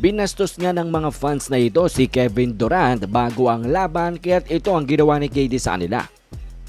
Binastos nga ng mga fans na ito si Kevin Durant bago ang laban kaya't ito ang ginawa ni KD sa kanila.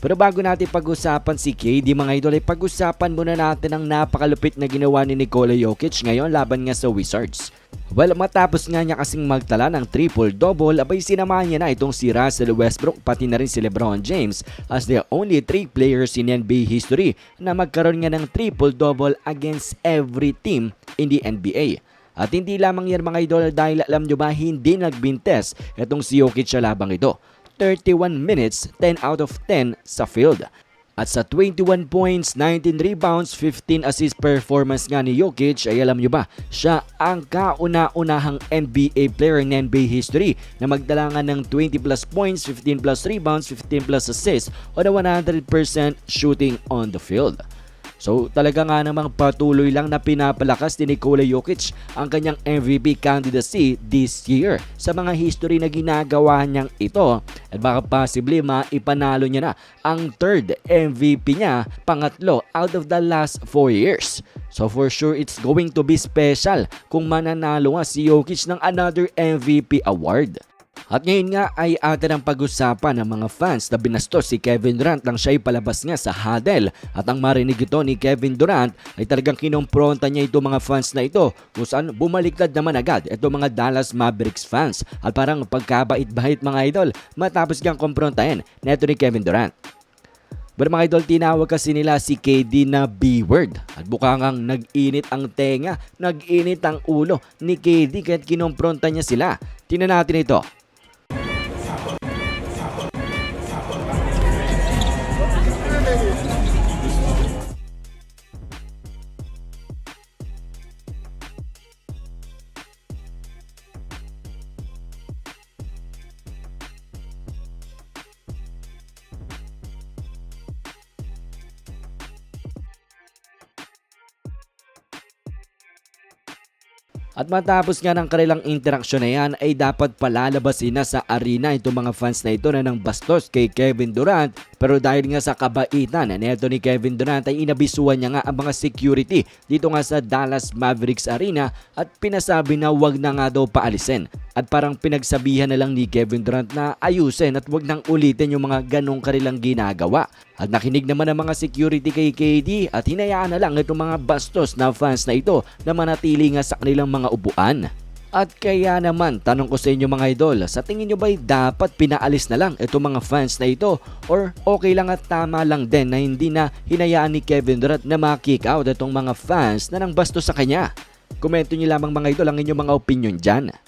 Pero bago natin pag-usapan si KD mga idol ay pag-usapan muna natin ang napakalupit na ginawa ni Nikola Jokic ngayon laban nga sa Wizards. Well, matapos nga niya kasing magtala ng triple-double, abay sinamahan niya na itong si Russell Westbrook pati na rin si Lebron James as the only three players in NBA history na magkaroon nga ng triple-double against every team in the NBA. At hindi lamang yan mga idol dahil alam nyo ba hindi nagbintes itong si Jokic sa labang ito. 31 minutes, 10 out of 10 sa field. At sa 21 points, 19 rebounds, 15 assist performance nga ni Jokic ay alam nyo ba, siya ang kauna-unahang NBA player in NBA history na magdala nga ng 20 plus points, 15 plus rebounds, 15 plus assists on a 100% shooting on the field. So talaga nga namang patuloy lang na pinapalakas ni Nikola Jokic ang kanyang MVP candidacy this year sa mga history na ginagawa niyang ito at baka possibly maipanalo niya na ang third MVP niya pangatlo out of the last 4 years. So for sure it's going to be special kung mananalo nga si Jokic ng another MVP award. At ngayon nga ay atin ang pag-usapan ng mga fans na binastos si Kevin Durant nang siya'y palabas nga sa huddle. At ang marinig ito ni Kevin Durant ay talagang kinompronta niya ito mga fans na ito kung saan bumaliktad naman agad ito mga Dallas Mavericks fans. At parang pagkabait-bait mga idol matapos niyang komprontahin neto ni Kevin Durant. Pero mga idol, tinawag kasi nila si KD na B-word. At bukang nag-init ang tenga, nag-init ang ulo ni KD kahit kinompronta niya sila. Tingnan natin ito. At matapos nga ng kanilang interaksyon na yan ay dapat palalabasin na sa arena itong mga fans na ito na ng bastos kay Kevin Durant pero dahil nga sa kabaitan na neto ni Kevin Durant ay inabisuan niya nga ang mga security dito nga sa Dallas Mavericks Arena at pinasabi na wag na nga daw paalisin. At parang pinagsabihan na lang ni Kevin Durant na ayusin at wag nang ulitin yung mga ganong kanilang ginagawa. At nakinig naman ang mga security kay KD at hinayaan na lang itong mga bastos na fans na ito na manatili nga sa kanilang mga upuan. At kaya naman, tanong ko sa inyo mga idol, sa tingin nyo ba'y dapat pinaalis na lang itong mga fans na ito? Or okay lang at tama lang din na hindi na hinayaan ni Kevin Durant na ma-kick out itong mga fans na nang bastos sa kanya? Komento nyo lamang mga idol ang inyong mga opinion dyan.